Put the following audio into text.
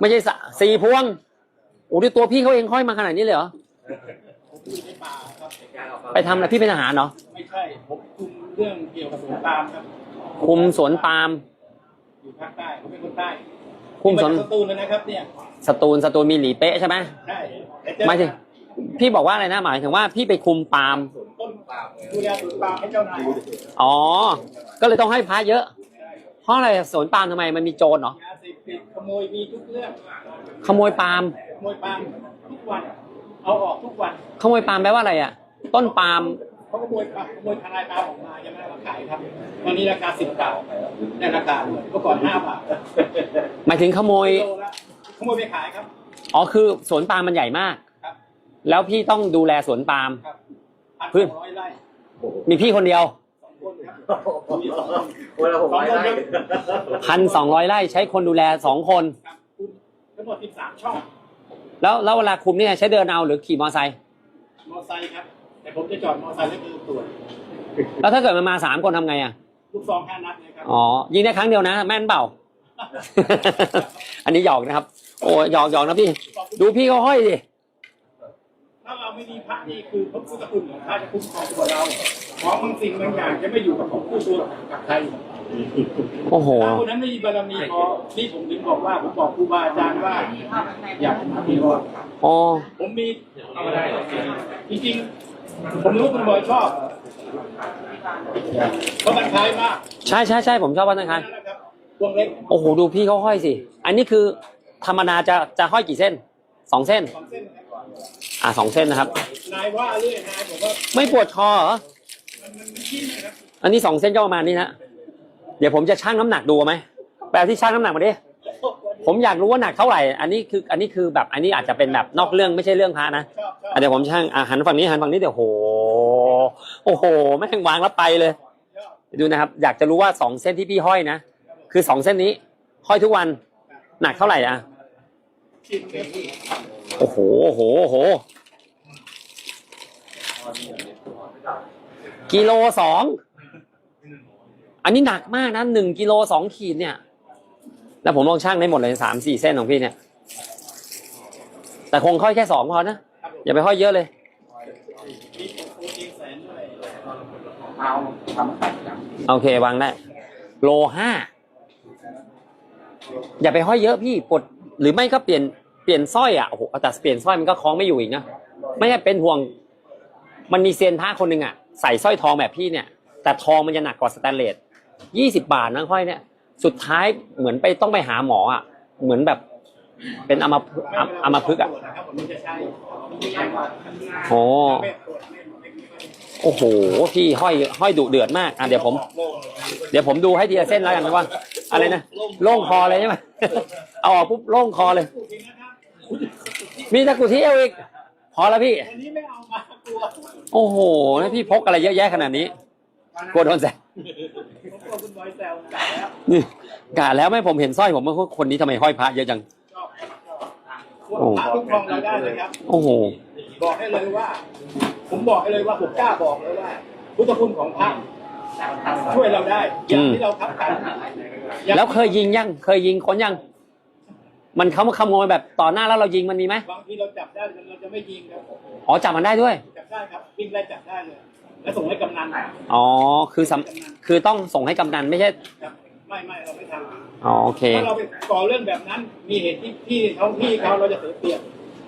ไม่ใช่สะสี่พวงโอ้ดิตัวพี่เขาเองห้อยมาขนาดนี้เลยเหรอผมอยู่ในป่าครับไปทำอะไรพี่เป็นทหารเหรอไม่ใช่ผมคุมเรื่องเกี่ยวกับสวนปาล์มครับคุมสวนปาล์มอยู่ภาคใต้ผมเป็นคนใต้คุมสวนที่าจากสตูลเลยนะครับเนี่ยสตูลสตูลมีหลีเป๊ะใช่ไหมใช่แต่เจอหมายถึงพี่บอกว่าอะไรนะหมายถึงว่าพี่ไปคุมปาล์มต้นปาล์มดูแลสวนปาล์มให้เจ้านายอ๋อ ก็เลยต้องให้พระเยอะ เพราะอะไรสวนปาล์มทำไมมันมีโจรเหรอยาเสพติดข โมยมีทุกเรื่องขโมยปาล์มขโมยปาล์มทุกวัน เอาออกทุกวันขโมยปาล์มแปลว่าอะไรอะ ต้นปาล์มเขาขโมยปาล์มขโมยทลายปาล์มออกมายังไม่ได้มาขายครับวันนี้ราคาสิบบาทได้ราคาเลยเมื่อก่อนห้าบาทหมายถึงขโมยโลละขโมยไปขายครับอ๋อคือสวนปาล์มมันใหญ่มาก ครับแล้วพี่ต้องดูแลสวนปาล์ม ครับพันพื้น สองร้อยไร่ มีพี่คนเดียว สองคนครับมีสองคนคนละหกร้อยไร่พันสองร้อยไร่ใช้คนดูแลสองคน ครับคุณทั้งหมดสิบสามช่อง แล้วแล้วเวลาคุมเนี่ยใช้เดินเอาหรือขี่มอเตอร์ไซค์มอไซค์ครับ แต่ผมจะจอดมอไซค์แล้วคือตรวจแล้วถ้าเกิดมันมาสามคนทำไงอะลูกซองห้านัดเลยครับอ๋อยิงได้ครั้งเดียวนะ แม่นเปล่า อันนี้หยอกนะครับ โอ้หยอกหยอกนะพี่ ดูพี่เขาห้อยดิ ถ้าเราไม่มีพระนี่คือพระพุทธคุณของพระจะคุ้มครองตัวเราของบางสิ่งบางอย่างจะไม่อยู่กับของผู้ตัวกับใครโอ้โหถ้าคนนั้นไม่มีบารมีพอนี่ผมถึงบอกว่าผมบอกครูบาอาจารย์ว่าอยากมีรอดอ๋อผมมีเอาอะไรจริงๆผมรู้คุณบอยชอบเพราะมันคล้ายมากใช่ใช่ใช่ผมชอบวันนั้นครับนั่นแหละครับพวงเล็กโอ้โหดูพี่เขาห้อยสิ อันนี้คือธรรมดาจะจะห้อยกี่เส้นสองเส้นส องเส้นนะครับอ่าสองเส้นนะครับ นายว่าเรื่อยนายบอกว่าไม่ปวดคอเหรอมันมันมันชิ้นนะครับอันนี้สองเส้นก็ประมาณนี้นะ เดี๋ยวผมจะชั่งน้ำหนักดูไหมแปลที่ชั่งน้ำหนักมาดิ ผมอยากรู้ว่าหนักเท่าไหร่ อันนี้คือ อันนี้คือแบบ อันนี้อาจจะเป็นแบบนอกเรื่องไม่ใช่เรื่องพระนะชอบชอบอะเดี๋ยวผมช่างอะหันฝั่งนี้หันฝั่งนี้เดี๋ยวโห โอ้โหแม่งวางแล้วไปเลยชอบดูนะครับ อยากจะรู้ว่าสองเส้นที่พี่ห้อยนะ คือสองเส้นนี้ ห้อยทุกวัน หนักเท่าไหร่อะชิ้นเล็ก โอ้โหโอ้โหโอ้โห กิโลสอง อันนี้หนักมากนะหนึ่งกิโลสองขีดเนี่ย แล้วผมลองช่างได้หมดเลยสามสี่เส้นของพี่เนี่ย แต่คงค่อยแค่สองพอนะ อย่าไปห้อยเยอะเลย โอเควางได้ โลห้าอย่าไปห้อยเยอะพี่ปลด หรือไม่ก็เปลี่ยนเปลี่ยนสร้อยอะโอ้โหแต่เปลี่ยนสร้อยมันก็คล้องไม่อยู่อีกนะไม่ใช่เป็นห่วง มันมีเซียนพระคนหนึ่งอะใส่สร้อยทองแบบพี่เนี่ย แต่ทองมันจะหนักกว่าสแตนเลสยี่สิบาทนะค่อยเนี่ย สุดท้ายเหมือนไปต้องไปหาหมออะเหมือนแบบเป็นอมพฤกษ์อัมอัมพฤกอะโอ้โอ้โหพี่ห้อยห้อยดุเดือดมากอะเดี๋ยวผม เดี๋ยวผมดูให้ทีละเส้นแล้วกันว่า อะไรนะโล่งคอเลยใช่ไหมเอาออกปุ๊บโล่งคอเลยจริงนะครับมีตะกรุดที่เอวอีก พอแล้วพี่วันนี้ไม่เอามากลัวโอ้โหแล้วพี่พกอะไรเยอะแยะขนาดนี้กลัวโดนแซวผมกลัวคุณบอยแซวจ่ายแล้วนี่กะแล้วไหม่ผมเห็นสร้อยผมว่าคนนี้ทำไมห้อยพระเยอะจังชอบชอบพระคุ้มครองเราได้เลยครับโอ้โหบอกให้เลยว่า ผมบอกให้เลยว่าผมกล้าบอกเลยว่า พุทธคุณของพระช่วยเราได้อย่างที่เราทับกัน แล้วเคยยิงยังเคยยิงคนยัง มันเขามาขโมยแบบต่อหน้าแล้วเรายิงมันมีไหมบางทีเราจับได้เราจะไม่ยิงครับอ๋อจับมันได้ด้วย จับได้ครับวิ่งไล่จับได้เลยแล้วส่งให้กำนันครับอ๋อคือสำคือต้องส่งให้กำนันไม่ใช่ไม่ไม่เราไม่ทำอ๋อโอเคถ้าเราไปก่อเรื่องแบบนั้น มีเหตุที่พี่เขาพี่เขาเราจะเสียเปรียบ